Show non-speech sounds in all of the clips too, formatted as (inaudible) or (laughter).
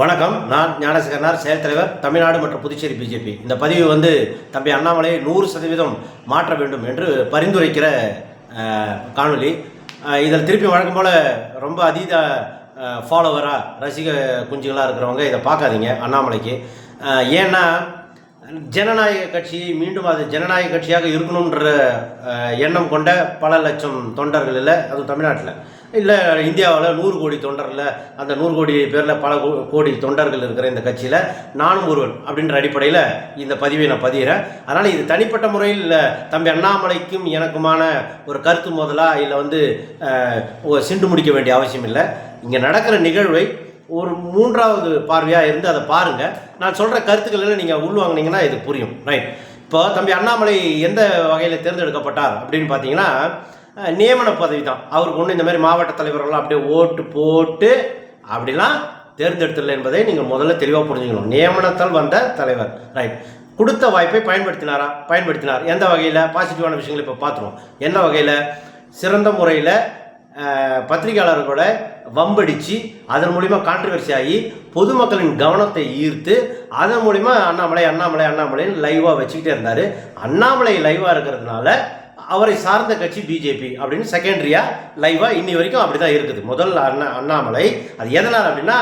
வணக்கம். நான் ஞானசேகரனார் செயல் தலைவர் தமிழ்நாடு மற்றும் புதுச்சேரி பிஜேபி இந்த பதிவு வந்து தம்பி அண்ணாமலை நூறு சதவீதம் மாற்ற வேண்டும் என்று பரிந்துரைக்கிற காணொலி காணொளி. இதில் திருப்பி வழக்கம் போல் ரொம்ப அதீத ஃபாலோவராக ரசிக குஞ்சுகளாக இருக்கிறவங்க இதை பார்க்காதீங்க அண்ணாமலைக்கு. ஏன்னா ஜனநாயக கட்சி மீண்டும் அது ஜனநாயக கட்சியாக இருக்கணுன்ற எண்ணம் கொண்ட பல லட்சம் தொண்டர்கள் இல்லை அதுவும் தமிழ்நாட்டில். இல்லை இந்தியாவில் நூறு கோடி தொண்டரில் அந்த நூறு கோடி பேரில் பல கோ- கோடி தொண்டர்கள் இருக்கிற இந்த கட்சியில் நானும் ஒருவன் அப்படின்ற அடிப்படையில் இந்த பதிவை நான் பதிகிறேன். அதனால் இது தனிப்பட்ட முறையில் தம்பி அண்ணாமலைக்கும் எனக்குமான ஒரு கருத்து மோதலாக இல்லை வந்து சிண்டு முடிக்க வேண்டிய அவசியம் இல்லை. இங்கே நடக்கிற நிகழ்வை ஒரு மூன்றாவது பார்வையாக இருந்து அதை பாருங்கள் நான் சொல்கிற கருத்துக்கள் நீங்கள் உள்வாங்கினீங்கன்னா இது புரியும். ரைட் இப்போ தம்பி அண்ணாமலை எந்த வகையில் தேர்ந்தெடுக்கப்பட்டார் அப்படின்னு பார்த்தீங்கன்னா நியமன பதவி தான் அவருக்கு ஒன்று இந்த மாதிரி மாவட்ட தலைவர்கள்லாம் அப்படியே ஓட்டு போட்டு அப்படிலாம் தேர்ந்தெடுத்தல் என்பதை நீங்கள் முதல்ல தெளிவாக புரிஞ்சுக்கணும். நியமனத்தால் வந்த தலைவர். ரைட் கொடுத்த வாய்ப்பை பயன்படுத்தினாரா? பயன்படுத்தினார். எந்த வகையில்? பாசிட்டிவான விஷயங்களை இப்போ பார்த்துருவோம். எந்த வகையில்? சிறந்த முறையில் பத்திரிகையாளர்களோட வம்படிச்சு அதன் மூலிமா கான்ட்ரவர்சி ஆகி பொதுமக்களின் கவனத்தை ஈர்த்து அதன் மூலிமா அண்ணாமலை அண்ணாமலை அண்ணாமலைன்னு லைவாக வச்சுக்கிட்டே இருந்தார். அண்ணாமலை லைவாக இருக்கிறதுனால அவரை சார்ந்த கட்சி பிஜேபி அப்படின்னு செகண்டரியாக லைவாக இன்னி வரைக்கும் அப்படி தான் இருக்குது. முதல் அண்ணா அண்ணாமலை. அது எதனால் அப்படின்னா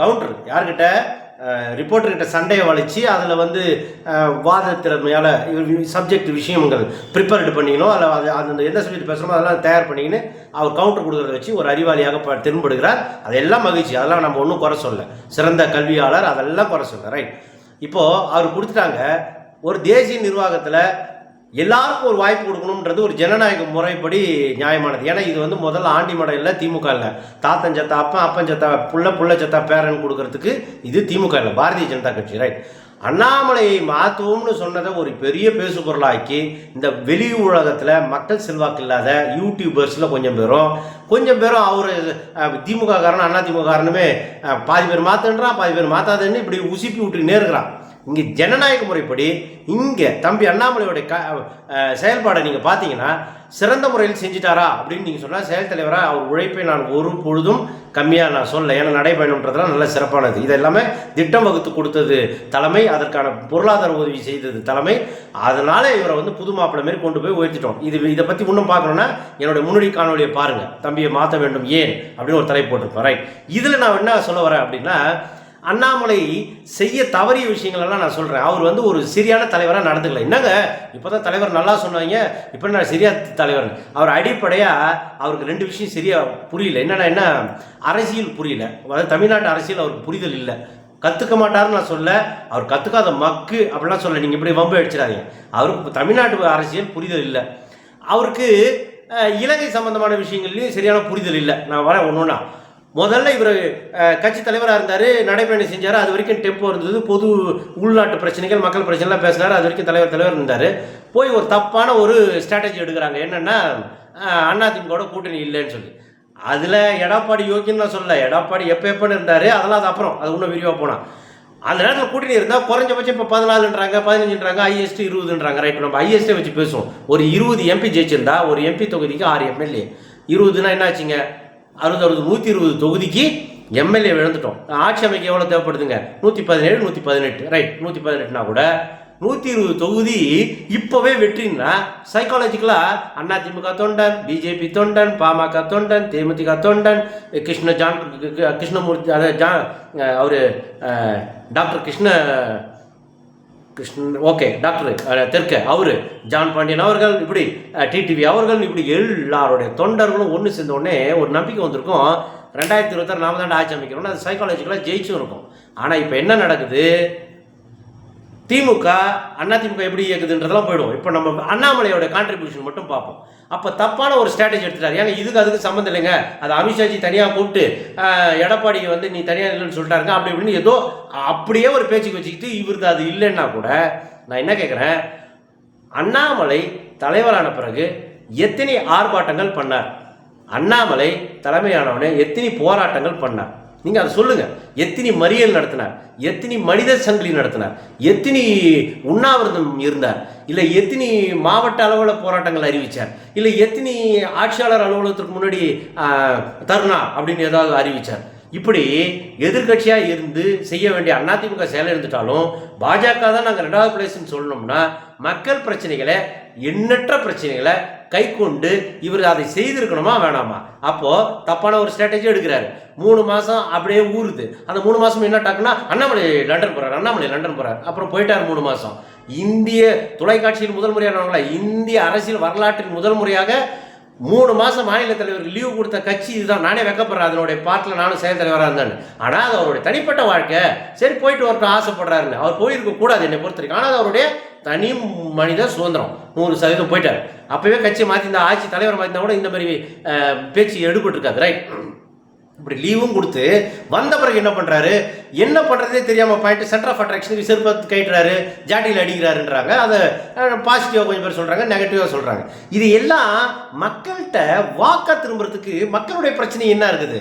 கவுண்டர் யார்கிட்ட? ரிப்போர்ட்டர் கிட்ட சண்டையை வலிச்சு அதில் வந்து வாத திறமையால் சப்ஜெக்ட் விஷயங்கள் ப்ரிப்பேர்டு பண்ணிக்கணும் அதில் அது அந்த எந்த சப்ஜெக்ட் பேசுகிறோமோ அதெல்லாம் தயார் பண்ணிக்கின்னு அவர் கவுண்டர் கொடுக்குறத வச்சு ஒரு அறிவாளியாக ப தென்படுகிறார். அதெல்லாம் மகிழ்ச்சி. அதெல்லாம் நம்ம ஒன்றும் குறை சொல்ல சிறந்த கல்வியாளர் அதெல்லாம் குறை சொல்ல ரைட் இப்போது அவர் கொடுத்துட்டாங்க. ஒரு தேசிய நிர்வாகத்தில் எல்லாருக்கும் ஒரு வாய்ப்பு கொடுக்கணுன்றது ஒரு ஜனநாயக முறைப்படி நியாயமானது. ஏன்னா இது வந்து முதல்ல ஆண்டி மடம் இல்லை திமுக இல்லை. தாத்தன் சத்தா அப்பன் அப்பன் சத்தா புள்ள புள்ள சத்தா பேரன் கொடுக்கறதுக்கு இது திமுக இல்லை. பாரதிய ஜனதா கட்சி ரைட் அண்ணாமலையை மாற்றுவோம்னு சொன்னதை ஒரு பெரிய பேசுபொருளாக்கி இந்த வெளி உலகத்தில் மக்கள் செல்வாக்கு இல்லாத யூடியூபர்ஸில் கொஞ்சம் பேரும் கொஞ்சம் பேரும் அவர் திமுக காரன் அண்ணா திமுக காரனுமே பாதி பேர் மாற்றுன்றான் பாதி பேர் மாற்றாதுன்னு இப்படி உசுப்பி விட்டு இருக்கிறான். இங்கே ஜனநாயக முறைப்படி இங்கே தம்பி அண்ணாமலையோட க செயல்பாடை நீங்கள் பார்த்தீங்கன்னா சிறந்த முறையில் செஞ்சிட்டாரா அப்படின்னு நீங்கள் சொன்னால் செயல் தலைவராக அவர் உழைப்பை நான் ஒரு பொழுதும் கம்மியாக நான் சொல்ல ஏன்னா நடைபயணம்ன்றதெல்லாம் நல்ல சிறப்பானது. இது எல்லாமே திட்டம் வகுத்து கொடுத்தது தலைமை அதற்கான பொருளாதார உதவி செய்தது தலைமை. அதனால் இவரை வந்து புது மாப்பிள்ளை மாரி கொண்டு போய் உயர்த்திட்டோம். இது இதை பற்றி இன்னும் பார்க்கணுன்னா என்னோட முன்னோடி காணொலியை பாருங்கள் தம்பியை மாற்ற வேண்டும் ஏன்? அப்படின்னு ஒரு தலை போட்டிருப்பேன் ரைட் இதில் நான் என்ன சொல்ல வரேன் அப்படின்னா அண்ணாமலை செய்ய தவறிய விஷயங்களெல்லாம் நான் சொல்கிறேன் அவர் வந்து ஒரு சரியான தலைவராக நடந்துக்கல. என்னங்க? இப்போ தான் தலைவர் நல்லா சொன்னாங்க இப்போ நான் சரியா தலைவர் அவர் அடிப்படையாக அவருக்கு ரெண்டு விஷயம் சரியாக புரியல. என்னென்னா என்ன? அரசியல் புரியல. அதாவது தமிழ்நாட்டு அரசியல் அவருக்கு புரிதல் இல்லை. கற்றுக்க மாட்டாருன்னு நான் சொல்ல அவர் கற்றுக்காத மக்கு அப்படிலாம் சொல்ல நீங்கள் இப்படி வம்பு அடிச்சிடாதீங்க. அவருக்கு தமிழ்நாட்டு அரசியல் புரிதல் இல்லை. அவருக்கு இலங்கை சம்பந்தமான விஷயங்கள்லையும் சரியான புரிதல் இல்லை. நான் வரேன் ஒன்று ஒன்றா முதல்ல இவர் கட்சி தலைவராக இருந்தார் நடைபயணம் செஞ்சார் அது வரைக்கும் டெம்போ இருந்தது பொது உள்நாட்டு பிரச்சனைகள் மக்கள் பிரச்சனைலாம் பேசினார் அது வரைக்கும் தலைவர் தலைவர் இருந்தார். போய் ஒரு தப்பான ஒரு ஸ்ட்ராட்டஜி எடுக்கிறாங்க. என்னென்னா அதிமுகவோட கூட்டணி இல்லைன்னு சொல்லி. அதில் எடப்பாடி யோகின்னு நான் சொல்லலை. எடப்பாடி எப்போ எப்போன்னு இருந்தார் அதெல்லாம் அது அப்புறம். அது இன்னும் விரிவாக போனால் அந்த நேரத்தில் கூட்டணி இருந்தால் குறைஞ்சபட்சம் இப்போ பதினாலுன்றாங்க பதினஞ்சுன்றாங்க ஐஎஸ்டி இருபதுன்றாங்க. ரைட் நம்ம ஐஎஸ்டி வச்சு பேசுவோம். ஒரு இருபது எம்பி ஜெயிச்சிருந்தா ஒரு எம்பி தொகுதிக்கு ஆறு எம்எல்ஏ இருபதுன்னா என்ன ஆச்சுங்க அறுபது அறுபது நூற்றி இருபது தொகுதிக்கு எம்எல்ஏ விழுந்துட்டோம். ஆட்சி அமைக்க எவ்வளோ தேவைப்படுதுங்க? நூற்றி பதினேழு நூற்றி பதினெட்டு ரைட் நூற்றி பதினெட்டுனா கூட நூற்றி இருபது தொகுதி இப்போவே வெற்றின்னா சைக்காலஜிக்கலாக அதிமுக தொண்டன் பிஜேபி தொண்டன் பாமக தொண்டன் தேமுதிக தொண்டன் கிருஷ்ண ஜான் கிருஷ்ணமூர்த்தி அதாவது ஜான் அவர் doctor Krishna Krishnan okay doctor தெற்க அவர் ஜான் பாண்டியன் அவர்கள் இப்படி டிடிவி அவர்கள் இப்படி எல்லாருடைய தொண்டர்களும் ஒன்று சேர்ந்த உடனே ஒரு நம்பிக்கை வந்திருக்கும். ரெண்டாயிரத்தி இருபத்தாறு நாம தான் ஆட்சி அமைக்கிறோம்னா அது சைக்காலஜிக்கலாக ஜெயிச்சும் இருக்கும். ஆனால் இப்போ என்ன நடக்குது? திமுக அதிமுக எப்படி இயக்குதுன்றதெல்லாம் போயிடும். இப்போ நம்ம அண்ணாமலையோட கான்ட்ரிபியூஷன் மட்டும் பார்ப்போம். அப்போ தப்பான ஒரு ஸ்ட்ராட்டஜி எடுத்துட்டார். ஏங்க இதுக்கு அதுக்கு சம்மந்தம் இல்லைங்க. அது அமித்ஷாஜி தனியாக கூப்பிட்டு எடப்பாடியை வந்து நீ தனியாக இல்லைன்னு சொல்லிட்டாருங்க அப்படி இப்படின்னு ஏதோ அப்படியே ஒரு பேச்சுக்கு வச்சுக்கிட்டு இவருக்கு அது இல்லைன்னா கூட நான் என்ன கேட்குறேன் அண்ணாமலை தலைவரான பிறகு எத்தனை ஆர்ப்பாட்டங்கள் பண்ணார்? அண்ணாமலை தலைமையானவனே எத்தனை போராட்டங்கள் பண்ணார்? நீங்கள் அதை சொல்லுங்கள் எத்தனை மறியல் நடத்தினார் எத்தனை மனித சங்கிலி நடத்தினார் எத்தனை உண்ணாவிரதம் இருந்தார் இல்லை எத்தனை மாவட்ட அளவில் போராட்டங்கள் அறிவித்தார் இல்லை எத்தனை ஆட்சியாளர் அலுவலகத்துக்கு முன்னாடி தர்ணா அப்படின்னு ஏதாவது அறிவித்தார் இப்படி எதிர்க்கட்சியாக இருந்து செய்ய வேண்டிய அதிமுக செயல் இருந்துட்டாலும் பாஜக தான் நாங்கள் ரெண்டாவது பிளேஸ்ன்னு சொல்லணும்னா மக்கள் பிரச்சனைகளை எண்ணற்ற பிரச்சனைகளை கை கொண்டு இவர் அதை செய்திருக்கணுமா வேணாமா? அப்போது தப்பான ஒரு ஸ்ட்ராட்டஜி எடுக்கிறாரு. மூணு மாதம் அப்படியே ஊறுது அந்த மூணு மாதம் என்ன டாக்குன்னா அண்ணாமலை லண்டன் போகிறார் அண்ணாமலை லண்டன் போகிறார் அப்புறம் போயிட்டார் மூணு மாதம் இந்திய தொலைக்காட்சியில் முதல் முறையானவங்கள? இந்திய அரசியல் வரலாற்றில் முதல் முறையாக மூணு மாதம் மாநில தலைவருக்கு லீவு கொடுத்த கட்சி இதுதான். நானே வெக்கப்படுறேன். அதனுடைய பார்ட்டில் நானும் செயல் தலைவராக இருந்தேன் ஆனால் அது அவருடைய தனிப்பட்ட வாழ்க்கை. சரி போயிட்டு வரட்டும் ஆசைப்படுறாருன்னு. அவர் போயிருக்க கூடாது என்னை பொறுத்த வரைக்கும். ஆனால் அது அவருடைய தனி மனித சுதந்திரம். நூறு சதவீதம் போயிட்டார். அப்பவே கட்சி மாற்றி இந்த ஆட்சி தலைவர் மாற்றினா கூட இந்த மாதிரி பேச்சு எடுபட்டுருக்காது ரைட் இப்படி லீவும் கொடுத்து வந்த பிறகு என்ன பண்ணுறாரு என்ன பண்ணுறதே தெரியாமல் போயிட்டு சென்டர் ஆஃப் அட்ராக்ஷனுக்கு செருப்பத்து கைட்டுறாரு ஜாட்டியில் அடிக்கிறாருன்றாங்க. அதை பாசிட்டிவாக கொஞ்சம் பேர் சொல்கிறாங்க நெகட்டிவாக சொல்கிறாங்க இது எல்லாம் மக்கள்கிட்ட வாக்கா திரும்புறதுக்கு மக்களுடைய பிரச்சனை என்ன இருக்குது?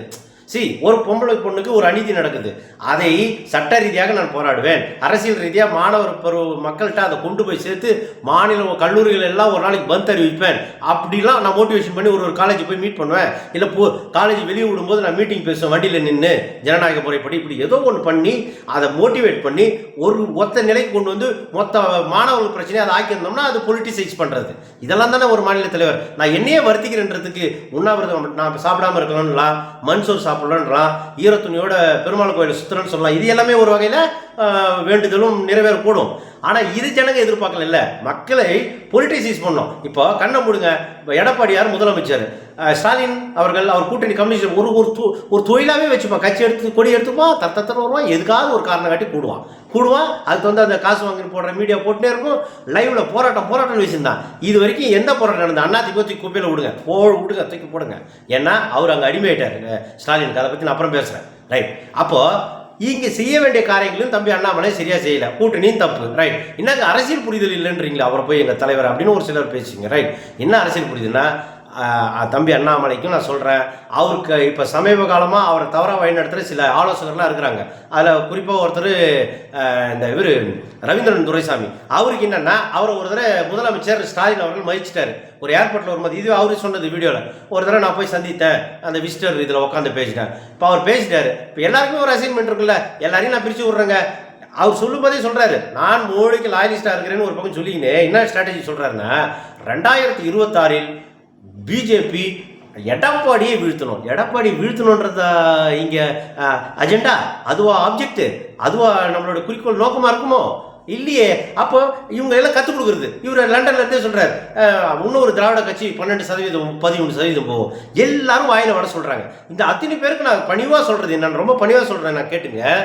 சி ஒரு பொம்பளை பொண்ணுக்கு ஒரு அநீதி நடக்குது. அதை சட்ட ரீதியாக நான் போராடுவேன். அரசியல் ரீதியாக மாணவர் பருவ மக்கள்கிட்ட அதை கொண்டு போய் சேர்த்து மாநில கல்லூரிகள் எல்லாம் ஒரு நாளைக்கு பந்த் அறிவிப்பேன். அப்படிலாம் நான் மோட்டிவேஷன் பண்ணி ஒரு ஒரு காலேஜ் போய் மீட் பண்ணுவேன். இல்லை போ காலேஜ் வெளியே விடும்போது நான் மீட்டிங் பேசுவேன். வண்டியில் நின்று ஜனநாயக முறைப்படி இப்படி ஏதோ ஒன்று பண்ணி அதை மோட்டிவேட் பண்ணி ஒரு ஒத்த நிலைக்கு கொண்டு வந்து மொத்த மாணவர்கள் பிரச்சனையை அதை ஆக்கியிருந்தோம்னா அது பொலிட்டிசைஸ் பண்ணுறது இதெல்லாம் தானே ஒரு மாநில தலைவர். நான் என்னையே வருத்திக்கிறேன்றதுக்கு உண்ணாவிரதம் நான் சாப்பிடாம இருக்கணும்லாம் மண் சோறு சாப்பிடலான்றான் ஈரத்துணியோட பெருமாள் கோயில் சுத்துறேன்னு சொல்லலாம். இது எல்லாமே ஒரு வகையில் வேண்டுதலும் நிறைவேறக்கூடும். ஆனால் இது ஜனங்க எதிர்பார்க்கல மக்களை பொலிட்டிசைஸ் பண்ணோம் இப்போ கண்ணை மூடுங்க. இப்போ எடப்பாடியார் முதலமைச்சர். ஸ்டாலின் அவர்கள் அவர் கூட்டணி கம்யூனிஸ்ட் ஒரு ஒரு தொ- ஒரு தொழிலாகவே வச்சுப்பான். கட்சி எடுத்து கொடி எடுத்துப்பான். தத்தத்தர் வருவான். எதுக்காவது ஒரு காரணம் காட்டி கூடுவான். கூடுவான். அதுக்கு வந்து அந்த காசு வாங்கி போடுற மீடியா போட்டுனே இருக்கும். லைவ்ல போராட்டம் போராட்டம் வச்சுருந்தான். இது வரைக்கும் எந்த போராட்டம் நடந்தது? அண்ணா தூக்கி குப்பையில் விடுங்க. போ விடுங்க தூக்கி போடுங்க. ஏன்னா அவர் அங்கே அடிமையிட்டார் ஸ்டாலின் அதை பற்றி நான் அப்புறம் பேசுகிறேன் ரைட் அப்போது இங்கே செய்ய வேண்டிய காரியங்களும் தம்பி அண்ணாமலை சரியாக செய்யலை. கூட்டணியும் தப்பு. ரைட் என்னங்க அரசியல் புரிதல் இல்லைன்றீங்களா அவரை போய் எங்கள் தலைவர் அப்படின்னு ஒரு சிலர் பேசுங்க ரைட் என்ன அரசியல் புரிதல்னா தம்பி அண்ணாமலைக்கும் நான் சொல்கிறேன் அவருக்கு இப்போ சமீப காலமாக அவரை தவறாக வழிநடத்துகிற சில ஆலோசகர்லாம் இருக்கிறாங்க. அதில் குறிப்பாக ஒருத்தர் இந்த இவர் ரவீந்திரன் துரைசாமி. அவருக்கு என்னென்னா அவரை ஒரு தடவை முதலமைச்சர் ஸ்டாலின் அவர்கள் மதிச்சிட்டாரு. ஒரு ஏர்போர்ட்டில் வரும்போது இதுவே அவரு சொன்னது வீடியோவில் ஒரு தடவை நான் போய் சந்தித்தேன். அந்த விசிட்டர் இதில் உட்காந்து பேசிட்டேன் இப்போ அவர் பேசிட்டார். இப்போ எல்லாருக்குமே ஒரு அசைன்மெண்ட் இருக்குல்ல. எல்லாரையும் நான் பிரித்து விட்றேங்க. அவர் சொல்லும்போதே சொல்கிறாரு நான் மோடிக்கு லாயலிஸ்டாக இருக்கிறேன்னு ஒரு பக்கம் சொல்லிக்கினே என்ன ஸ்ட்ராட்டஜி சொல்கிறாருன்னா ரெண்டாயிரத்தி இருபத்தாறில் பிஜேபி எடப்பாடியை வீழ்த்தணும். எடப்பாடி வீழ்த்தணுன்றத இங்கே அஜெண்டா அதுவா ஆப்ஜெக்ட் அதுவா நம்மளோட குறிக்கோள் நோக்கமாக இருக்குமோ? இல்லையே. அப்போ இவங்க எல்லாம் கற்றுக் கொடுக்குறது. இவர் லண்டன்ல இருந்தே சொல்றாரு. இன்னொரு திராவிட கட்சி பன்னெண்டு சதவீதம் பதிமூணு சதவீதம் போகும். எல்லாரும் வாயில வர சொல்றாங்க. இந்த அத்தனை பேருக்கு நான் பணிவா சொல்றது நான் ரொம்ப பணிவா சொல்றேன் நான் கேட்டுங்க.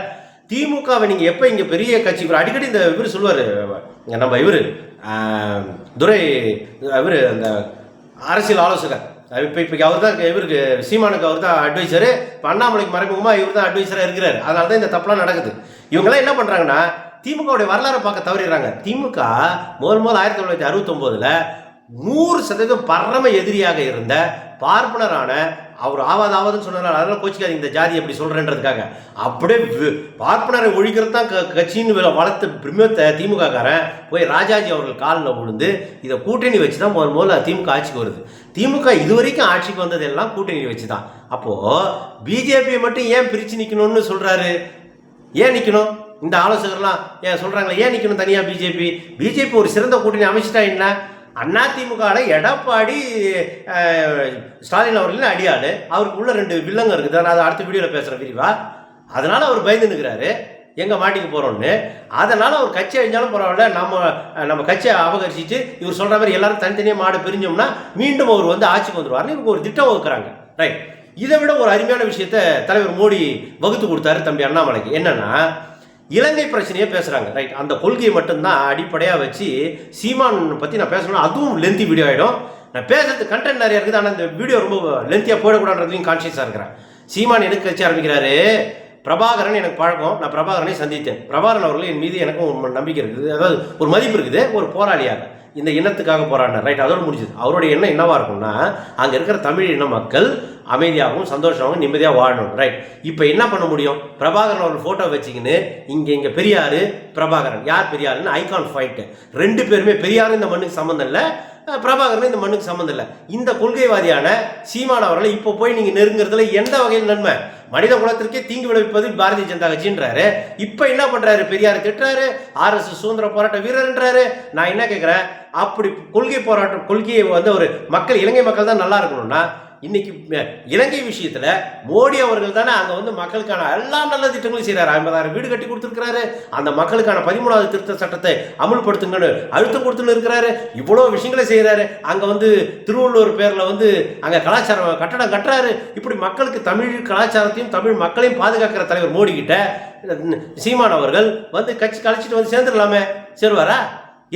திமுகவை நீங்கள் எப்போ இங்கே பெரிய கட்சி இவர் அடிக்கடி இந்த இவர் சொல்லுவார் நம்ம இவர் துரை இவர் அந்த அரசியல் ஆலோசகர். இப்போ இப்போ அவர் தான் இவருக்கு சீமானுக்கு அவர் தான் அட்வைசரு இப்போ அண்ணாமலைக்கு மறைமுகமாக இவர் தான் அட்வைசராக இருக்கிறார். அதனால தான் இந்த தப்புலாம் நடக்குது. இவங்கெல்லாம் என்ன பண்ணுறாங்கன்னா திமுகவுடைய வரலாறை பார்க்க தவறிடுறாங்க. திமுக முதல் முதல் ஆயிரத்தி தொள்ளாயிரத்தி அறுபத்தொம்போதில் நூறு சதவீதம் பரம எதிரியாக இருந்த பார்ப்பனரான அவர் ஆவாது ஆவாதுன்னு சொன்னார் அதெல்லாம் கோச்சிக்காதீங்க இந்த ஜாதி அப்படி சொல்கிறேன்றதுக்காக அப்படியே பார்ப்பனரை ஒழிக்கிறது தான் க கட்சின்னு வளர்த்து வளர்த்த பிரம்மத்தை திமுககாரன் போய் ராஜாஜி அவர்கள் காலில் விழுந்து இதை கூட்டணி வச்சு தான் முதல் முதல்ல திமுக ஆட்சிக்கு வருது. திமுக இதுவரைக்கும் ஆட்சிக்கு வந்தது எல்லாம் கூட்டணி வச்சு தான் அப்போது பிஜேபியை மட்டும் ஏன் பிரித்து நிற்கணும்னு சொல்கிறாரு ஏன் நிற்கணும் இந்த ஆலோசகர்லாம் ஏன் சொல்கிறாங்களே ஏன் நிற்கணும் தனியாக பிஜேபி? பிஜேபி ஒரு சிறந்த கூட்டணி அமைச்சிட்டா என்ன? அண்ணா திமுகவில் எடப்பாடி ஸ்டாலின் அவர்களின் அடியாள். அவருக்கு உள்ள ரெண்டு வில்லங்க இருக்குது. நான் அதை அடுத்த வீடியோவில் பேசுகிறேன் விரிவா. அதனால் அவர் பயந்து நிற்கிறாரு எங்கே மாட்டிக்க போகிறோம்னு அதனால் அவர் கட்சி அழிஞ்சாலும் பரவாயில்ல. நம்ம நம்ம கட்சியை அபகரிச்சிட்டு இவர் சொல்கிற மாதிரி எல்லாரும் தனித்தனியாக மாடு பிரிஞ்சோம்னா மீண்டும் அவர் வந்து ஆட்சிக்கு வந்துருவாருன்னு இவங்க ஒரு திட்டம் வகுக்கிறாங்க. ரைட் இதை விட ஒரு அருமையான விஷயத்த தலைவர் மோடி வகுத்து கொடுத்தாரு தம்பி அண்ணாமலைக்கு. என்னென்னா இலங்கை பிரச்சனையே பேசுகிறாங்க ரைட் அந்த கொள்கையை மட்டும்தான் அடிப்படையாக வச்சு சீமான் பற்றி நான் பேசணும் அதுவும் லென்த்தி வீடியோ ஆயிடும். நான் பேசுறது கண்டென்ட் நிறைய இருக்குது ஆனால் இந்த வீடியோ ரொம்ப லென்த்தியாக போயிடக்கூடாதுலையும் கான்ஷியஸாக இருக்கிறேன். சீமான் எனக்கு கட்சி ஆரம்பிக்கிறாரு? பிரபாகரன் எனக்கு பழக்கம். நான் பிரபாகரனை சந்தித்தேன். பிரபாகரன் அவர்கள் என் மீது எனக்கும் ஒரு நம்பிக்கை இருக்குது. அதாவது ஒரு மதிப்பு இருக்குது ஒரு போராளியாக. இந்த இனத்துக்காக போராடினார். ரைட் அதோட முடிஞ்சது. அவருடைய எண்ணம் என்னவாக இருக்கும்னா அங்கே இருக்கிற தமிழ் இன மக்கள் அமைதியாகவும் சந்தோஷமாகவும் நிம்மதியாக வாழணும். ரைட் இப்போ என்ன பண்ண முடியும்? பிரபாகரன் ஒரு ஃபோட்டோ வச்சுக்கின்னு இங்கே இங்கே பெரியார் பிரபாகரன். யார் பெரியாருன்னு? ஐகான் ஃபைட்டு ரெண்டு பேருமே பெரியாரும் இந்த மண்ணுக்கு சம்மந்தம் இல்லை அஹ் பிரபாகரன் இந்த மண்ணுக்கு சம்மந்தம் இல்லை. இந்த கொள்கைவாதியான சீமான் அவர்களை இப்போ போய் நீங்கள் நெருங்குறதுல எந்த வகையில் நன்மை? மனித குலத்திற்கே தீங்கு விளைவிப்பது பாரதிய ஜனதா கட்சின்றாரு. இப்போ என்ன பண்ணுறாரு பெரியார் திட்டுறாரு. ஆர்எஸ் சுதந்திர போராட்ட வீரர்ன்றாரு. நான் என்ன கேட்குறேன் அப்படி கொள்கை போராட்டம் கொள்கையை வந்து ஒரு மக்கள் இலங்கை மக்கள் தான் நல்லா இருக்கணும்னா இன்னைக்கு இலங்கை விஷயத்தில் மோடி அவர்கள் தானே அங்கே வந்து மக்களுக்கான எல்லா நல்ல திட்டங்களும் செய்கிறார் ஐம்பதாயிரம் வீடு கட்டி கொடுத்துருக்கிறாரு. அந்த மக்களுக்கான பதிமூணாவது திருத்த சட்டத்தை அமுல்படுத்துங்கன்னு அழுத்தம் கொடுத்துன்னு இருக்கிறாரு. இவ்வளோ விஷயங்களை செய்கிறாரு அங்கே வந்து திருவள்ளுவர் பேரில் வந்து அங்கே கலாச்சாரம் கட்டடம் கட்டுறாரு. இப்படி மக்களுக்கு தமிழ் கலாச்சாரத்தையும் தமிழ் மக்களையும் பாதுகாக்கிற தலைவர் மோடி கிட்ட சீமான் அவர்கள் வந்து கட்சி கழிச்சிட்டு வந்து சேர்ந்துடலாமே. சேருவாரா?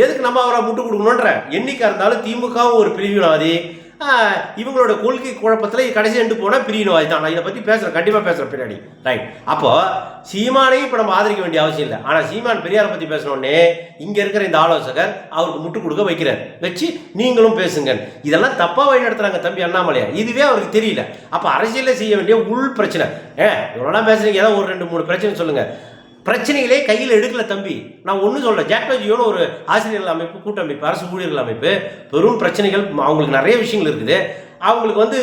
எதுக்கு நம்ம அவரை முட்டு கொடுக்கணுன்ற எண்ணிக்கை இருந்தாலும் திமுகவும் ஒரு பிரிவினவாதி இவங்களோட கொள்கை குழப்பத்தில் கடைசி ரெண்டு போனால் பிரியணும் அதுதான். நான் இதை பற்றி பேசுகிறேன் கண்டிப்பாக பேசுகிறேன் பின்னாடி. ரைட் அப்போது சீமானையும் இப்போ நம்ம ஆதரிக்க வேண்டிய அவசியம் இல்லை. ஆனால் சீமான் பெரியாரை பற்றி பேசணுன்னே இங்கே இருக்கிற இந்த ஆலோசகர் அவருக்கு முட்டு கொடுக்க வைக்கிறார். வச்சு நீங்களும் பேசுங்க. இதெல்லாம் தப்பாக வழி நடத்துகிறாங்க தம்பி அண்ணாமலையார் இதுவே அவருக்கு தெரியல. அப்போ அரசியலில் செய்ய வேண்டிய உள் பிரச்சனை. ஏ இவ்வளோலாம் பேசுகிறீங்க ஏதோ ஒரு ரெண்டு மூணு பிரச்சனை சொல்லுங்கள் பிரச்சனைகளே கையில் எடுக்கல தம்பி. நான் ஒன்றும் சொல்ல ஜாக்டோஜியோன்னு ஒரு ஆசிரியர்கள் அமைப்பு கூட்டமைப்பு அரசு ஊழியர்கள் அமைப்பு பெரும் பிரச்சனைகள் அவங்களுக்கு நிறைய விஷயங்கள் இருக்குது. அவங்களுக்கு வந்து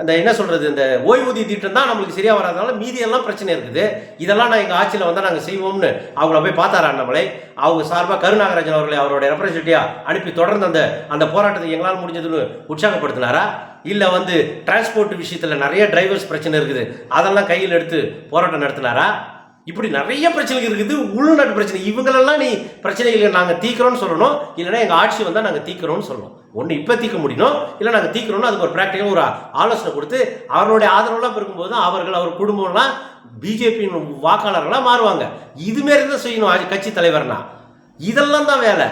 அந்த என்ன சொல்கிறது இந்த ஓய்வூதிய திட்டம் தான் நம்மளுக்கு சரியாக வராதனால மீதியெல்லாம் பிரச்சனை இருக்குது. இதெல்லாம் நான் எங்கள் ஆட்சியில் வந்தால் நாங்கள் செய்வோம்னு அவங்கள போய் பார்த்தாரா நம்மளை அவங்க சார்பாக கருநாகராஜன் அவர்களை அவருடைய ரெப்ரசன்டேட்டிவாக அனுப்பி தொடர்ந்து அந்த அந்த போராட்டத்தை எங்களால் முடிஞ்சதுன்னு உற்சாகப்படுத்தினாரா? இல்லை வந்து டிரான்ஸ்போர்ட் விஷயத்தில் நிறைய டிரைவர்ஸ் பிரச்சனை இருக்குது. அதெல்லாம் கையில் எடுத்து போராட்டம் நடத்தினாரா? இப்படி நிறைய பிரச்சனைகள் இருக்குது உள்நாட்டு பிரச்சனை. இவங்களெல்லாம் நீ பிரச்சனைகளை நாங்கள் தீக்கிறோம்னு சொல்லணும். இல்லைன்னா எங்கள் ஆட்சி வந்தால் நாங்கள் தீக்கிறோம்னு சொல்லணும். ஒன்று இப்போ தீர்க்க முடியணும். இல்லை நாங்கள் தீக்கிறோம்னு அதுக்கு ஒரு ப்ராக்டிக்கல் ஒரு ஆலோசனை கொடுத்து அவர்களுடைய ஆதரவுலாம் இருக்கும்போது தான் அவர்கள் அவர் குடும்பம்லாம் பிஜேபியின் வாக்காளர்களாக மாறுவாங்க. இதுமாரி தான் செய்யணும். கட்சி தலைவர்னா. இதெல்லாம் தான் வேலை.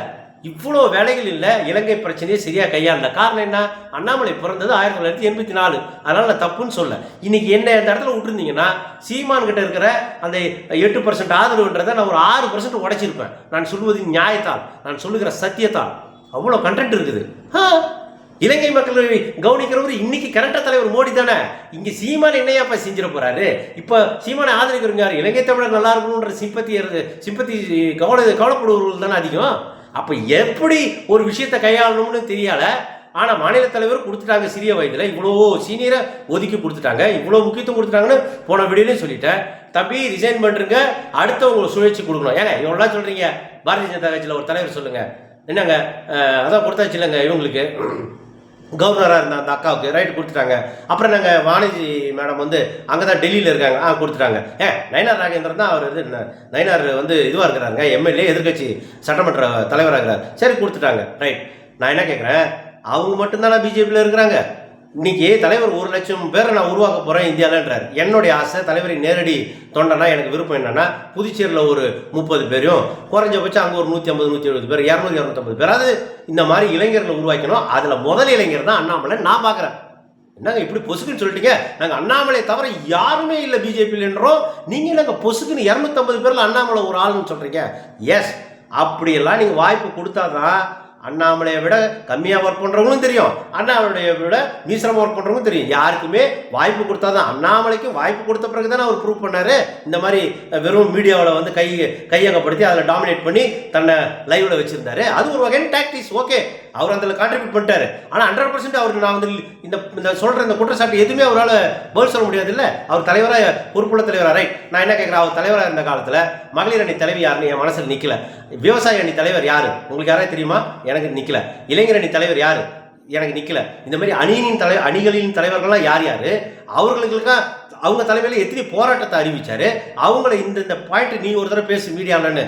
இவ்வளோ வேலைகள் இல்லை இலங்கை பிரச்சனையை சரியாக கையாளல. காரணம் என்ன? அண்ணாமலை பிறந்தது ஆயிரத்தி தொள்ளாயிரத்தி எண்பத்தி நாலு. அதனால் நான் தப்புன்னு சொல்ல. இன்னைக்கு என்ன இந்த இடத்துல விட்டுருந்தீங்கன்னா சீமான் கிட்ட இருக்கிற அந்த எட்டு பர்சன்ட் ஆதரவுன்றதை நான் ஒரு ஆறு பர்சன்ட் உடைச்சிருப்பேன். நான் சொல்வது நியாயத்தால். நான் சொல்லுகிற சத்தியத்தால். அவ்வளோ கண்டென்ட் இருக்குது. இலங்கை மக்களை கவனிக்கிறவர் இன்னைக்கு கரெக்டாக தலைவர் மோடி தானே. இங்கே சீமான் என்னையாப்பா செஞ்சிட போறாரு? இப்போ சீமானை ஆதரிக்கிறவங்க யார்? இலங்கை தமிழர் நல்லா இருக்கணுன்ற சிம்பத்தி சிம்பத்தி கவலை கவலைப்படுவர்கள் தானே அதிகம். அப்போ எப்படி ஒரு விஷயத்தை கையாளணும்னு தெரியல. ஆனால் மாநில தலைவர் கொடுத்துட்டாங்க சிறிய வயதில். இவ்வளோ சீனியரை ஒதுக்கி கொடுத்துட்டாங்க. இவ்வளோ முக்கியத்துவம் கொடுத்துட்டாங்கன்னு போன வீடியோலையும் சொல்லிட்டேன். தம்பி ரிசைன் பண்ணுறங்க அடுத்தவங்களை சுழற்சி கொடுக்கணும். ஏங்க இவ்வளோலாம் சொல்கிறீங்க பாரதிய ஜனதா கட்சியில் ஒரு தலைவர் சொல்லுங்கள் என்னங்க? அதான் கொடுத்தாச்சு இல்லைங்க இவங்களுக்கு. கவர்னராக இருந்த அந்த அக்காவுக்கு ரைட் கொடுத்துட்டாங்க. அப்புறம் நாங்கள் வாணிஜி மேடம் வந்து அங்கே தான் டெல்லியில் இருக்காங்க. ஆ கொடுத்துட்டாங்க. ஏ நயனார் நாகேந்திரன் தான் அவர் இது நயனார் வந்து இதுவாக இருக்கிறாங்க எம்எல்ஏ எதிர்க்கட்சி சட்டமன்ற தலைவராக இருக்கிறார். சரி கொடுத்துட்டாங்க. ரைட் நான் என்ன கேட்குறேன் அவங்க மட்டும்தானே பிஜேபியில் இருக்கிறாங்க? இன்னைக்கு தலைவர் ஒரு லட்சம் பேரை நான் உருவாக்க போகிறேன் இந்தியாவிலன்றார் என்னுடைய ஆசை தலைவரின் நேரடி தொண்டனா எனக்கு விருப்பம் என்னன்னா புதுச்சேரியில் ஒரு முப்பது பேரையும் குறைஞ்சபட்சம் அங்கே ஒரு நூற்றி ஐம்பது நூற்றி எழுபது பேர் இரநூறு இரநூத்தம்பது பேர். அது இந்த மாதிரி இளைஞர்களை உருவாக்கணும். அதில் முதல் இளைஞர் தான் அண்ணாமலை நான் பார்க்குறேன் என்னங்க இப்படி பொசுக்குன்னு சொல்லிட்டீங்க? நாங்கள் அண்ணாமலை தவிர யாருமே இல்லை பிஜேபியிலன்றோம். நீங்கள் நாங்கள் பொசுக்குன்னு இரநூத்தம்பது பேரில் அண்ணாமலை ஒரு ஆளுன்னு சொல்கிறீங்க எஸ் அப்படியெல்லாம் நீங்கள் வாய்ப்பு கொடுத்தா தான் அண்ணாமலையை விட கம்மியாக ஒர்க் பண்ணுறவங்களும் தெரியும். அண்ணாமலையை விட மீசரம் ஒர்க் பண்ணுறவங்களும் தெரியும். யாருக்குமே வாய்ப்பு கொடுத்தாதான் அண்ணாமலைக்கு வாய்ப்பு கொடுத்த பிறகு தானே அவர் ப்ரூவ் பண்ணார். இந்த மாதிரி வெறும் மீடியாவில் வந்து கை கையகப்படுத்தி அதில் டாமினேட் பண்ணி தன்னை லைவில் வச்சுருந்தாரு. அது ஒரு வகையான டாக்டிக்ஸ் ஓகே அவர் அதில் கான்ட்ரிபியூட் பண்ணிட்டாரு. ஆனால் ஹண்ட்ரட் பர்சன்ட் அவருக்கு நான் வந்து இந்த இந்த சொல்கிற இந்த குற்றச்சாட்டு எதுவுமே அவரால் பதில் சொல்ல முடியாது இல்லை அவர் தலைவராக பொறுப்புள்ள தலைவராக ரைட் நான் என்ன கேட்குறேன் அவர் தலைவராக இருந்த காலத்தில் மகளிர் அணி தலைவி யாருன்னு என் மனசில் நிற்கல விவசாய அணி தலைவர் யார்? உங்களுக்கு யாராவது தெரியுமா? எனக்கு நிற்கல இளைஞர் அணி தலைவர் யார்? எனக்கு நிற்கல இந்த மாதிரி அணியின் தலை அணிகளின் தலைவர்கள்லாம் யார் யார்? அவர்களுக்கெல்லாம் அவங்க தலைமையில் எத்தனை போராட்டத்தை அறிவிச்சாரு? அவங்கள இந்த இந்த பாயிண்ட் நீ ஒரு தடவை பேசு மீடியாவில்னு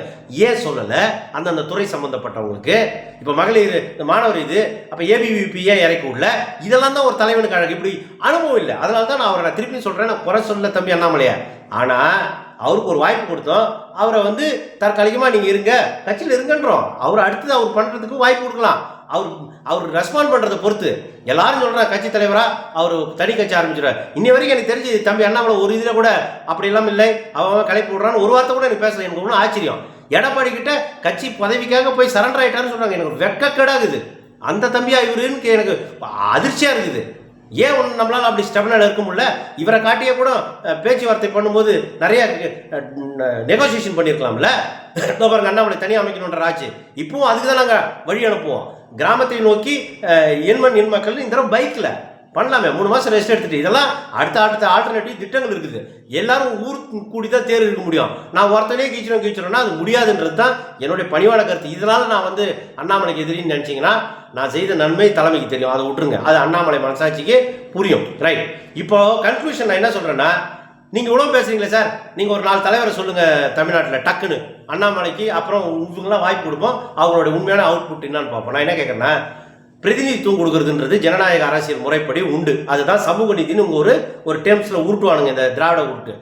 ஏன் சொல்லலை? அந்தந்த துறை சம்மந்தப்பட்டவங்களுக்கு இப்போ மகளிர் இந்த மாணவர் இது அப்போ ஏபிவிபி ஏன் இறக்கி விடல இதெல்லாம் தான் ஒரு தலைவனுக்கு அழகு. இப்படி அனுபவம் இல்லை. அதனால தான் நான் அவரை நான் திருப்பி சொல்கிறேன் நான் குறை சொல்ல தம்பி அண்ணாமலையா. ஆனால் அவருக்கு ஒரு வாய்ப்பு கொடுத்தோம். அவரை வந்து தற்காலிகமாக நீங்கள் இருங்க. கட்சியில் இருங்கன்றோம். அவர் அடுத்தது அவர் பண்ணுறதுக்கு வாய்ப்பு கொடுக்கலாம். அவர் அவர் ரெஸ்பாண்ட் பண்ணுறதை பொறுத்து. எல்லாரும் சொல்கிறா கட்சி தலைவராக அவர் தனி கட்சி ஆரம்பிச்சிடுவார். இன்னி வரைக்கும் எனக்கு தெரிஞ்சு தம்பி அண்ணாமலை ஒரு இதில் கூட அப்படியெல்லாம் இல்லை. அவன் கலைப்பு விடுறான்னு ஒரு வார்த்தை கூட எனக்கு பேசல. எனக்கு ஒன்றும் ஆச்சரியம். எடப்பாடி கிட்ட கட்சி பதவிக்காக போய் சரண்டர் ஆகிட்டான்னு சொன்னாங்க. எனக்கு வெக்கக்கேடாகுது. அந்த தம்பியா இவருன்னு எனக்கு அதிர்ச்சியாக இருக்குது. ஏன் ஒன்று நம்மளால் அப்படி ஸ்டெப்னால இருக்க முடியல? இவரை காட்டியே கூட பேச்சுவார்த்தை பண்ணும்போது நிறைய நெகோசியேஷன் பண்ணியிருக்கலாம்ல? இதோ பாருங்க அண்ணாமலை தனியாக அமைக்கணுன்ற ஆச்சு இப்பவும் அதுக்கு தான் நாங்கள் வழி அனுப்புவோம். கிராமத்தை நோக்கி எண்மண் எண் மக்கள் இந்த தடவை பைக்கில் பண்ணலாமே. மூணு மாதம் ரெஸ்ட் எடுத்துட்டு. இதெல்லாம் அடுத்த அடுத்த ஆல்டர்னேட்டிவ் திட்டங்கள் இருக்குது. எல்லாரும் ஊர் கூடி தான் தேர் இருக்க முடியும். நான் ஒருத்தனே கீச்சிடும் கீச்சிடும்னா அது முடியாதுன்றது தான் என்னுடைய பணிவான கருத்து. இதனால் நான் வந்து அண்ணாமலைக்கு எதிரின்னு நினச்சிங்கன்னா நான் செய்த நன்மை தலைமைக்கு தெரியும். அதை விட்டுருங்க. அது அண்ணாமலை மனசாட்சிக்கு புரியும். ரைட் இப்போ கன்க்ளூஷன் நான் என்ன சொல்கிறேன்னா நீங்கள் இவ்வளோ பேசுறீங்களே சார். நீங்கள் ஒரு நாலு தலைவரை சொல்லுங்கள் தமிழ்நாட்டில் டக்குன்னு. அண்ணாமலைக்கு அப்புறம் இவங்கெல்லாம் வாய்ப்பு கொடுப்போம். அவங்களோட உண்மையான அவுட்புட் என்னான்னு பார்ப்போம். நான் என்ன கேட்குறேன்னா பிரதிநிதித்துவம் கொடுக்கறதுன்றது ஜனநாயக அரசியல் முறைப்படி உண்டு. அதுதான் சமூக நீதினு ஒரு ஒரு டேர்ம்ஸில் உருட்டுவானுங்க இந்த திராவிட உருட்டு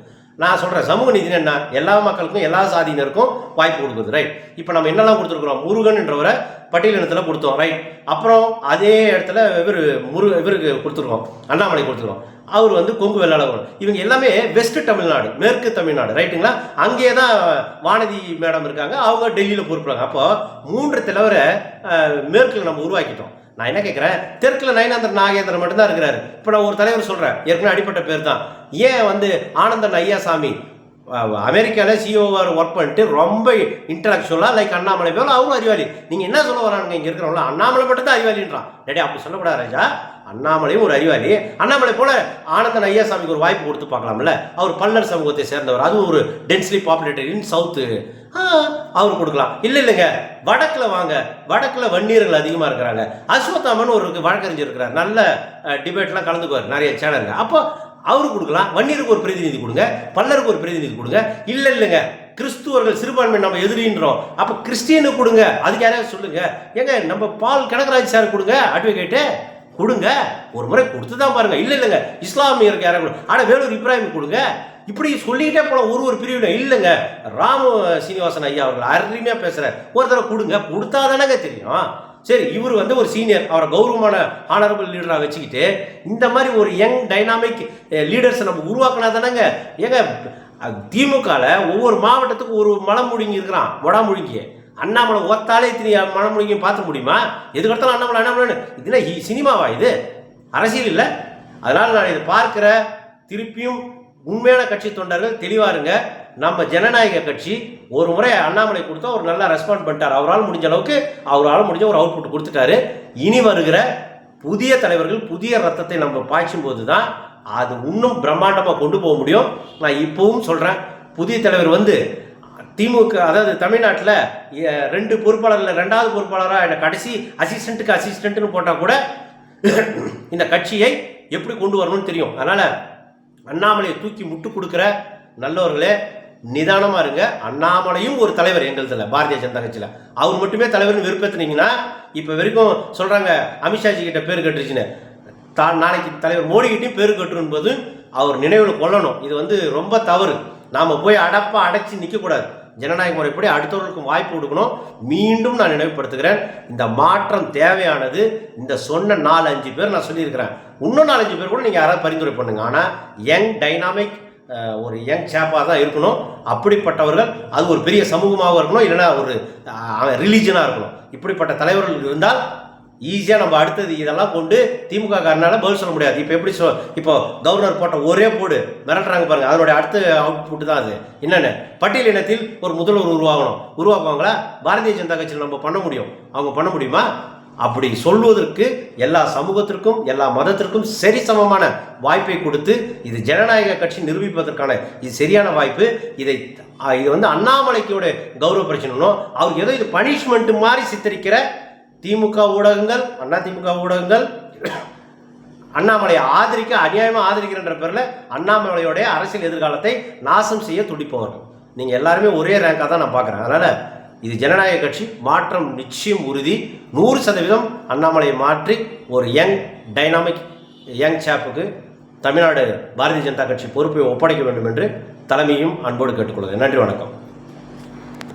நான் சொல்கிறேன் சமூக நீதினு என்ன? எல்லா மக்களுக்கும் எல்லா சாதியினருக்கும் வாய்ப்பு கொடுக்குது ரைட் இப்போ நம்ம என்னெல்லாம் கொடுத்துருக்குறோம்? முருகன்ன்றவரை பட்டியலினத்தில் கொடுத்தோம் ரைட் அப்புறம் அதே இடத்துல இவர் முரு இவருக்கு கொடுத்துருக்கோம் அண்ணாமலை கொடுத்துருக்கோம். அவர் வந்து கொங்கு வெள்ளாளர் இவங்க எல்லாமே வெஸ்ட் தமிழ்நாடு மேற்கு தமிழ்நாடு ரைட்டுங்களா அங்கேயே தான் வானதி மேடம் இருக்காங்க அவங்க டெல்லியில் பொறுப்புறாங்க. அப்போ மூன்று தலைவரை மேற்கு நம்ம உருவாக்கிட்டோம். நான் என்ன கேட்குறேன் தெற்கில் நயனாந்தர் நாகேந்திரன் மட்டும்தான் இருக்கிறாரு. இப்போ நான் ஒரு தலைவர் சொல்கிறேன் ஏற்கனவே அடிப்பட்ட பேர் தான் ஏன் வந்து ஆனந்தன் ஐயாசாமி? அமெரிக்காவில் சிஓஆர் ஒர்க் பண்ணிட்டு ரொம்ப இன்டலெக்சுவலாக லைக் அண்ணாமலை போல அவரும் அறிவாளி. நீங்கள் என்ன சொல்ல வரானுங்க இங்கே இருக்கிறவங்கள அண்ணாமலை மட்டும் தான் அறிவாளின்றான். டேடி அப்படி சொல்லக்கூடாது ராஜா. அண்ணாமலையும் ஒரு அறிவாளி. அண்ணாமலை போல ஆனந்தன் ஐயாசாமிக்கு ஒரு வாய்ப்பு கொடுத்து பார்க்கலாம்ல? அவர் பல்லர் சமூகத்தை சேர்ந்தவர். அதுவும் ஒரு டென்ஸ்லி பாப்புலேட்டட் இன் சவுத்து அவர் கொடுக்கலாம். இல்லை இல்லைங்க. வடக்கில் வாங்க. வடக்கில் வன்னியர்கள் அதிகமாக இருக்கிறாங்க. அஸ்வத்தாமன் ஒரு வழக்கறிஞர் இருக்கிறார். நல்ல டிபேட்லாம் கலந்துக்குவார். நிறைய சேனல்கள் அப்போ அவருக்கு கொடுக்கலாம் வன்னியருக்கு ஒரு பிரதிநிதி கொடுங்க பல்லருக்கு ஒரு பிரதிநிதி கொடுங்க. இல்லை இல்லைங்க. கிறிஸ்துவர்கள் சிறுபான்மை நம்ம எதிரின்றோம். அப்போ கிறிஸ்டியனுக்கு கொடுங்க. அதுக்கு யாராவது சொல்லுங்க. ஏங்க நம்ம பால் கனகராஜ் சார் கொடுங்க அட்வொகேட்டு கொடுங்க. ஒரு முறை கொடுத்து தான் பாருங்க. இல்லை இல்லைங்க. இஸ்லாமியருக்கு யாரும் கொடுங்க. ஆனால் வேலூர் இப்ராஹிம் கொடுங்க. இப்படி சொல்லிக்கிட்டே போல ஒரு ஒரு பிரிவில் இல்லைங்க. ராம சீனிவாசன் ஐயா அவர்கள் அருமையாக பேசுகிறார் ஒரு தடவை கொடுங்க. கொடுத்தா தானேங்க தெரியும். சரி இவர் வந்து ஒரு சீனியர் அவரை கௌரவமான ஆனரபிள் லீடராக வச்சுக்கிட்டு இந்த மாதிரி ஒரு யங் டைனாமிக் லீடர்ஸை நம்ம உருவாக்கினா தானேங்க ஏங்க திமுகவில் ஒவ்வொரு மாவட்டத்துக்கும் ஒரு மலம் முழுங்கி இருக்கிறான் மொடா முழுங்கி அண்ணாமலை ஒத்தாலே இத்தனை மனம் முழுங்கி பார்த்து முடியுமா? எதுக்கடுத்தாலும் அண்ணாமலை அண்ணாமலைன்னு. இதுனா சினிமாவா இது? அரசியல் இல்லை. அதனால் நான் இதை பார்க்குற திருப்பியும் உண்மையான கட்சி தொண்டர்கள் தெளிவாருங்க நம்ம ஜனநாயக கட்சி ஒரு முறை அண்ணாமலை கொடுத்தா ஒரு நல்லா ரெஸ்பாண்ட் பண்ணிட்டார். அவரால் முடிஞ்ச அளவுக்கு அவரால் முடிஞ்ச ஒரு அவுட்புட் கொடுத்துட்டாரு. இனி வருகிற புதிய தலைவர்கள் புதிய ரத்தத்தை நம்ம பாய்ச்சும் போது தான் அது இன்னும் பிரம்மாண்டமாக கொண்டு போக முடியும். நான் இப்போவும் சொல்கிறேன் புதிய தலைவர் வந்து திமுக அதாவது தமிழ்நாட்டில் ரெண்டு பொறுப்பாளரில் ரெண்டாவது பொறுப்பாளராக என்ன கடைசி அசிஸ்டண்ட்டுக்கு அசிஸ்டண்ட்னு போட்டால் கூட (coughs) இந்த கட்சியை எப்படி கொண்டு வரணும்னு தெரியும். அதனால் அண்ணாமலையை தூக்கி முட்டு கொடுக்குற நல்லவர்களே நிதானமாக இருங்க. அண்ணாமலையும் ஒரு தலைவர் எங்களுதில் பாரதிய ஜனதா கட்சியில். அவர் மட்டுமே தலைவர்னு விருப்பத்துனீங்கன்னா இப்போ வரைக்கும் சொல்கிறாங்க அமித்ஷாஜி கிட்ட பேர் கட்டுருச்சுன்னு. தான் நாளைக்கு தலைவர் மோடிக்கிட்டையும் பேர் கட்டுறும்போது அவர் நினைவில் கொள்ளணும். இது வந்து ரொம்ப தவறு. நாம் போய் அடப்பாக அடைச்சி நிற்கக்கூடாது ஜனநாயக முறைப்படி அடுத்தவர்களுக்கும் வாய்ப்பு கொடுக்கணும். மீண்டும் நான் நினைவுபடுத்துகிறேன் இந்த மாற்றம் தேவையானது இந்த சொன்ன நாலு அஞ்சு பேர் நான் சொல்லியிருக்கிறேன். இன்னும் நாலஞ்சு பேர் கூட நீங்கள் யாராவது பரிந்துரை பண்ணுங்க. ஆனால் யங் டைனாமிக் ஒரு யங் சேப்பாக தான் இருக்கணும். அப்படிப்பட்டவர்கள் அது ஒரு பெரிய சமூகமாக இருக்கணும். இல்லைன்னா ஒரு ரிலீஜனாக இருக்கணும். இப்படிப்பட்ட தலைவர்கள் இருந்தால் ஈஸியாக நம்ம அடுத்தது இதெல்லாம் கொண்டு திமுக காரனால பதில் சொல்ல முடியாது. இப்போ எப்படி சொல் இப்போ கவர்னர் போட்ட ஒரே போடு மிரட்டுறாங்க பாருங்க. அதனுடைய அடுத்த அவுட்புட் தான் அது. என்னென்ன? பட்டியல் இனத்தில் ஒரு முதல்வர் உருவாகணும். உருவாக்குவாங்களா? பாரதிய ஜனதா கட்சியில் நம்ம பண்ண முடியும். அவங்க பண்ண முடியுமா? அப்படி சொல்வதற்கு எல்லா சமூகத்திற்கும் எல்லா மதத்திற்கும் சரிசமமான வாய்ப்பை கொடுத்து இது ஜனநாயக கட்சி நிரூபிப்பதற்கான இது சரியான வாய்ப்பு. இதை இது வந்து அண்ணாமலைக்கோட கௌரவ பிரச்சனைனோ அவர் ஏதோ இது பனிஷ்மெண்ட் மாதிரி சித்தரிக்கிற திமுக ஊடகங்கள் அண்ணா திமுக ஊடகங்கள் அண்ணாமலையை ஆதரிக்க அநியாயமாக ஆதரிக்கிறன்ற பேரில் அண்ணாமலையோடைய அரசியல் எதிர்காலத்தை நாசம் செய்ய துடிப்பவர். நீங்கள் எல்லாருமே ஒரே ரேங்காக தான் நான் பார்க்குறேன். அதனால் இது ஜனநாயக கட்சி மாற்றம் நிச்சயம் உறுதி. நூறு சதவீதம் அண்ணாமலையை மாற்றி ஒரு யங் டைனாமிக் யங் சாப்புக்கு தமிழ்நாடு பாரதிய ஜனதா கட்சி பொறுப்பை ஒப்படைக்க வேண்டும் என்று தலைமையும் அன்போடு கேட்டுக்கொள்கிறேன். நன்றி வணக்கம்.